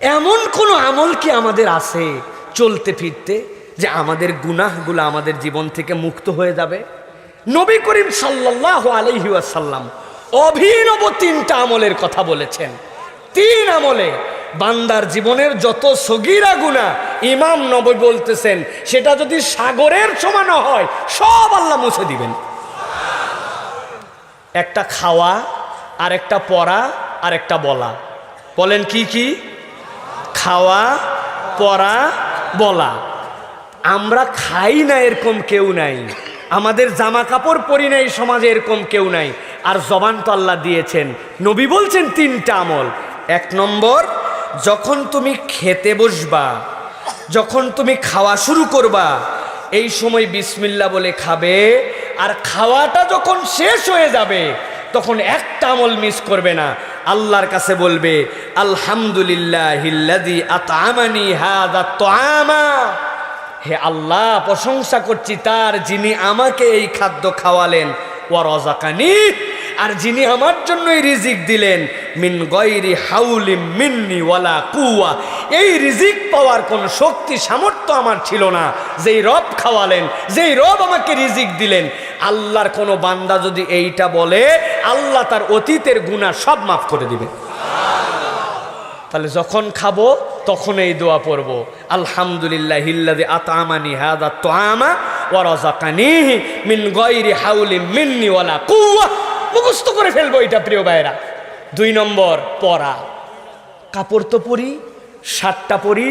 এমন কোনো আমল কি আমাদের আছে চলতে ফিরতে যে আমাদের গুনাহগুলো আমাদের জীবন থেকে মুক্ত হয়ে যাবে? নবী করিম সাল্লাহ আলহিউসাল্লাম অভিনব তিনটা আমলের কথা বলেছেন। তিন আমলে বান্দার জীবনের যত সগিরা গুণা ইমাম নবী বলতেছেন, সেটা যদি সাগরের সমান হয়, সব আল্লাহ মুছে দিবেন। একটা খাওয়া আর একটা পড়া আর একটা বলা। বলেন কি কি? খাওয়া, পড়া, বলা। আমরা খাই না এরকম কেউ নাই। আমাদের জামা কাপড় পরি নাই সমাজে এরকম কেউ নাই। আর জবান তো আল্লাহ দিয়েছেন। নবী বলছেন তিনটা আমল। এক নম্বর, যখন তুমি খেতে বসবা, যখন তুমি খাওয়া শুরু করবা, এই সময় বিসমিল্লা বলে খাবে। আর খাওয়াটা যখন শেষ হয়ে যাবে, তখন একটা আমল মিস করবে না। আল্লাহর কাছে বলবে আলহামদুলিল্লাহ হে আল্লাহ, প্রশংসা করছি, তার যিনি আমাকে এই খাদ্য খাওয়ালেন ও রজাকানি আর যিনি আমার জন্যই রিজিক দিলেন, মিন গৈরি হাউলি মিন্নি ওয়ালা কুয়া এই রিজিক পাওয়ার কোনো শক্তি, সামর্থ্য আমার ছিল না। যেই রব খাওয়ালেন, যেই রব আমাকে রিজিক দিলেন, আল্লাহর কোনো বান্দা যদি এইটা বলে, আল্লাহ তার অতীতের গুণা সব মাফ করে দিবে। তাহলে যখন খাব, তখন এই দোয়া পড়ব। আলহামদুলিল্লাহ হিল্লাদি আতামানি হাদা তো আমা ওয়ারাজাকানি মিন গৈরি হাউলি মিন্নি ওয়ালা কুয়া মুখস্থ করে ফেলব এটা, প্রিয় ভাইরা দুই নম্বর, পরা। কাপড় তো পরি, শার্টটা পরি,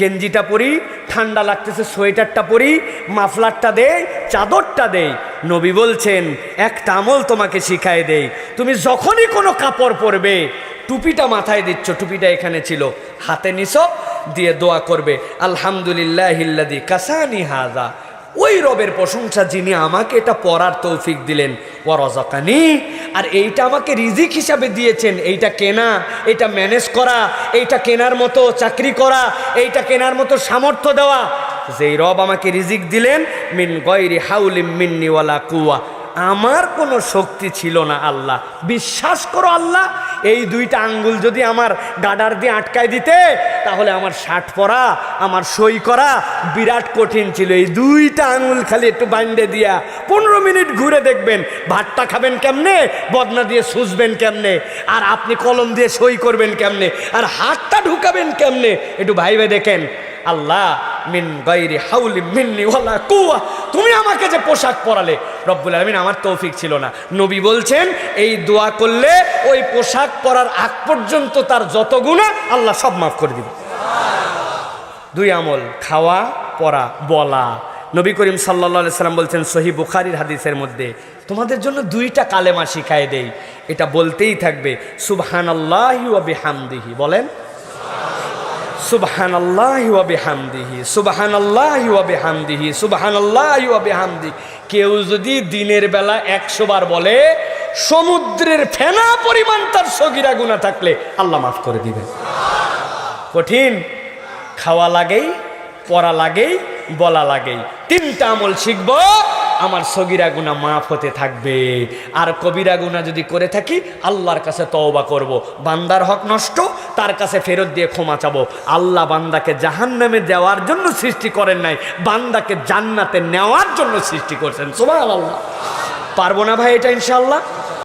গেঞ্জিটা পরি, ঠান্ডা লাগতেছে সোয়েটারটা পরি, মাফলারটা দেই, চাদরটা দেই। নবী বলছেন, একটা আমল তোমাকে শিখায় দেই। তুমি যখনই কোনো কাপড় পরবে, টুপিটা মাথায় দিচ্ছ, টুপিটা এখানে ছিল। হাতে নিছো, দিয়ে দোয়া করবে আলহামদুলিল্লাহ হিল্লাদি কাসানি হাজা ওই রবের প্রশংসা যিনি আমাকে এটা পড়ার তৌফিক দিলেন ওয়ারজাকানি রজাকানি আর এইটা আমাকে রিজিক হিসাবে দিয়েছেন, এইটা কেনা এটা ম্যানেজ করা, এইটা কেনার মতো চাকরি করা, এইটা কেনার মতো সামর্থ্য দেওয়া। যেই রব আমাকে রিজিক দিলেন, মিন গয়রি হাউলিম মিন্নিওয়ালা কুয়া আমার কোনো শক্তি ছিল না আল্লাহ। বিশ্বাস করো আল্লাহ, এই দুইটা আঙ্গুল যদি আমার গাডার দিয়ে আটকায় দিতে, তাহলে আমার শার্ট পরা, আমার সই করা বিরাট কঠিন ছিল। এই দুইটা আঙ্গুল খালি একটু বাইন্ডে দিয়া পনেরো মিনিট ঘুরে দেখবেন, ভাতটা খাবেন কেমনে, বদনা দিয়ে সুজবেন কেমনে, আর আপনি কলম দিয়ে সই করবেন কেমনে, আর হাতটা ঢুকাবেন কেমনে, একটু ভাইবে দেখেন। আল্লাহ মিন গাইরি হাউলি মিন্নি ওয়ালা কুয়া তুমি আমাকে যে পোশাক পরালে, রব্বুল আলমিন আমার তৌফিক ছিল না। নবী বলছেন, এই দোয়া করলে ওই পোশাক পরার আগ পর্যন্ত তার যত গুণা আল্লাহ সব মাফ করে দিবে। দুই আমল, খাওয়া পরা বলা। নবী করিম সাল্লা সাল্লাম বলছেন সহি বুখারির হাদিসের মধ্যে, তোমাদের জন্য দুইটা কালেমা শিখাই দেই। এটা বলতেই থাকবে সুবহান আল্লাহ হামদিহি বলেন সুবহান আল্লাহ হামদিহি সুবহান আল্লাহ হামদিহি সুবহান আল্লাহ হামদি কেউ যদি দিনের বেলা একশো বার বলে, সমুদ্রের ফেনা পরিমাণ তার সগিরা গুণা থাকলে আল্লাহ মাফ করে দিবেন। কঠিন। খাওয়া লাগেই, পড়া লাগেই, বলা লাগেই। তিনটা আমল শিখব আমার সগিরা গুণা মাফ হতে থাকবে। আর কবিরা গুণা যদি করে থাকি, আল্লাহর কাছে তওবা করব। বান্দার হক নষ্ট, তার কাছে ফেরত দিয়ে ক্ষমা চাবো। আল্লাহ বান্দাকে জাহান নামে দেওয়ার জন্য সৃষ্টি করেন নাই, বান্দাকে জান্নাতে নেওয়ার জন্য সৃষ্টি করছেন। সোমান আল্লাহ পারব না ভাই এটা ইনশাল্লাহ